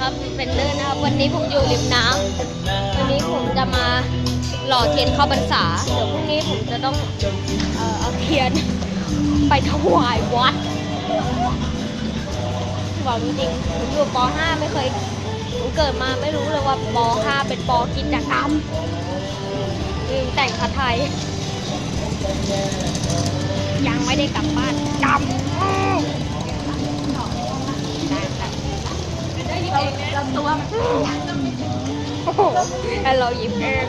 ครับเป็นเดินนะครับ วันนี้ผมอยู่ริมน้ำวันนี้ผมจะมาหล่อเทียนเข้าพรรษา เดี๋ยวพรุ่งนี้ผมจะต้องเอ่อเอาเทียนไปถวายวัดบอกจริงๆผมอยู่ป .5 ไม่เคยผมเกิดมาไม่รู้เลยว่าป .5 เป็นปกิจกรรมลืมแต่งผ้าไทย ยังไม่ได้กลับบ้านกำเราตัวโอ้โหแล้วเราหยิบเอง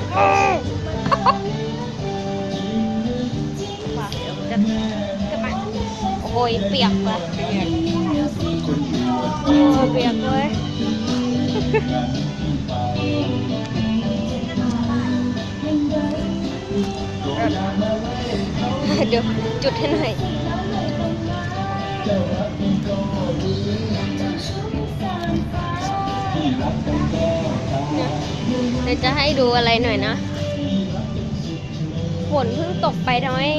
โอ้ยเปียกว่ะโอ้ยเปียกเลยเดี๋ยวจุดให้หน่อย เดี๋ยวจะให้ดูอะไรหน่อยนะฝนเพิ่งตกไปทำให้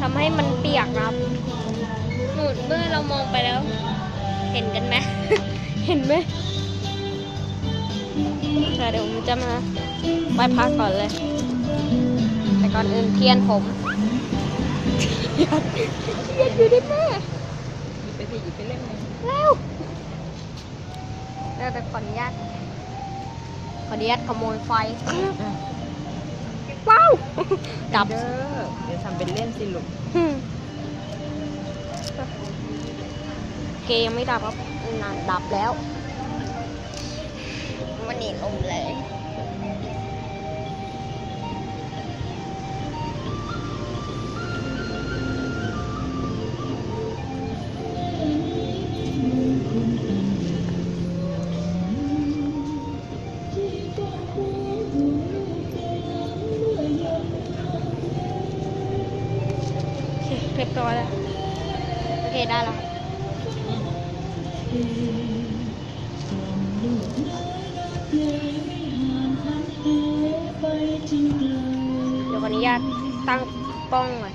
ทำให้มันเปียกนะครับหนูเมื่อเรามองไปแล้ว เห็นกันไหม เห็นไหมแต่เดี๋ยวผมจะมาไหว้พระก่อนเลย แต่ก่อนอื่นเทียนผมเทียนเทียนอยู่ที่แม่ไปสิหยิบไปเล่นเลยเร็วเร็วแต่ ขออนุญาตขออนุญาตขโมยไฟว้าวดับเด้อเดี๋ยวทำเป็นเล่นสิลูกอืมเกยังไม่ดับครับนานดับแล้ว วันนี้ลมแรง ยบร้อยแล้ว โอเค ได้แล้วเดี๋ยวขออนุญาตตั้งป้องก่อน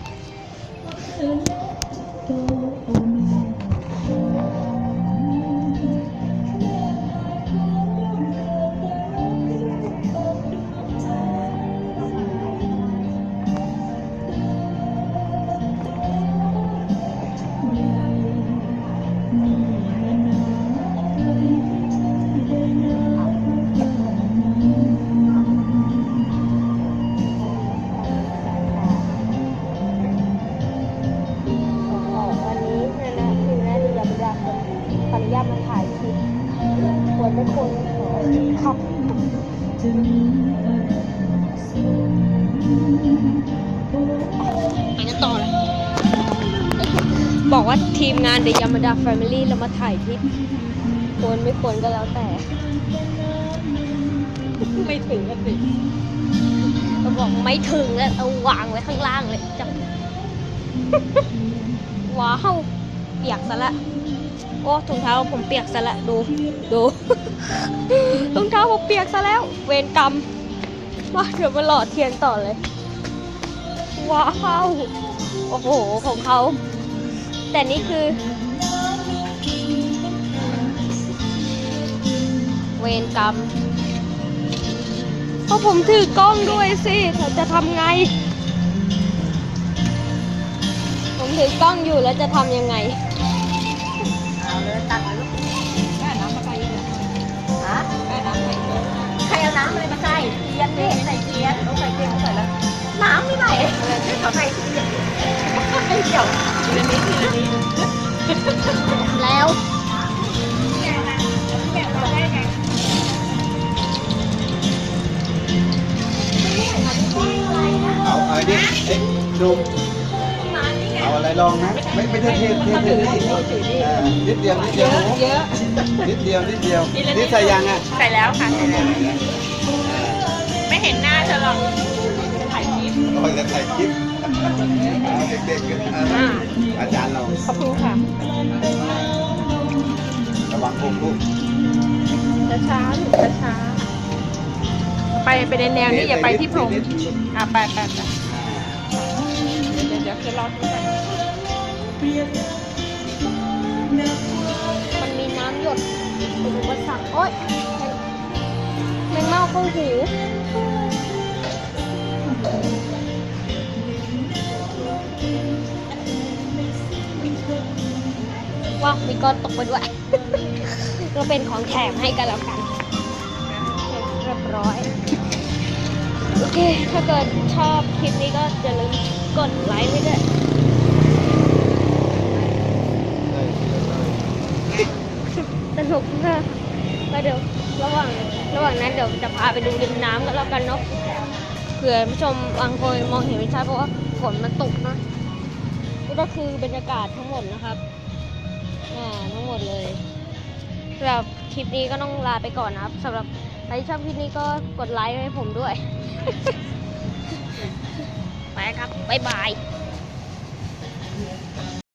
อนุญาตมาถ่ายคลิปควรไม่ควรขับไปกันต่อเลยบอกว่าทีมงานเดยามาดาแฟมิลี่เรามาถ่ายคลิปควรไม่ควรก็แล้วแต่ ไม่ถึงกันสิก็บอกไม่ถึงแล้วเอาวางไว้ข้างล่างเลยจับว้าวเปียกซะละ โอ้ถุงเท้าผมเปียกซะละดูดูถุงเท้าผมเปียกซะแล้ว เวรกรรมมาเดี๋ยวมาหล่อเทียนต่อเลย ว้าวโอ้โหของเขา แต่นี่คือ เวรกรรมเพราะผมถือกล้องด้วยสิเขาจะทำไง ผมถือกล้องอยู่แล้วจะทำยังไง เอาเลยตัดเลยลูกแม่น้ำมาใส่เลยฮะแม่น้ำใส่เลยใครเอาน้ำอะไรมาใส่เทียน ดิใส่เทียนต้องใส่เทียนใส่แล้วน้ำไม่ไหนเขาใส่เทียนไม่เกี่ยวทีละนิดทีละนิดแล้วเอาเอาดิเอ๊ะดูเอาอะไรลองนะ ไม่ไม่ใช่เทศเทศเทศนี่เออนิดเดียวนิดเดียวเยอะนิดเดียวนิดเดียวนี่ใส่ยังอะใส่แล้วค่ะใส่แล้วไม่เห็นหน้าเธอหรอกถ่ายคลิปโอ้ยจะถ่ายคลิปเด็กๆกันอ่าอาจารย์เราขอบคุณค่ะระวังพวกลูกช้าๆหนูช้าๆไปไปในแนวนี้อย่าไปที่พรมอะไปไปไปเดี๋ยวเดี๋ยวเดี๋ยวคือรอที่ไหน มันมีน้ำหยดผมก็ใส่ค่ะโอ๊ยแมงเม่าเข้าหูว้ามีก้อนตกไปด้วย ก็เป็นของแถมให้กันแล้วกัน เรียบร้อย โอเค ถ้าเกิดชอบคลิปนี้ก็อย่าลืมกดไลค์ไว้ด้วย สนุกมาก ก็เดี๋ยวระหว่างระหว่างนั้นเดี๋ยวจะพาไปดูริมน้ำกันแล้วกันเนาะเผื่อผู้ชมบางคนมองเห็นไม่ชัดเพราะว่าฝนมันตกนะนี่ก็คือบรรยากาศทั้งหมดนะครับอ่าทั้งหมดเลยสำหรับคลิปนี้ก็ต้องลาไปก่อนนะครับสำหรับใครที่ชอบคลิปนี้ก็กดไลค์ให้ผมด้วย ไปครับบ๊ายบาย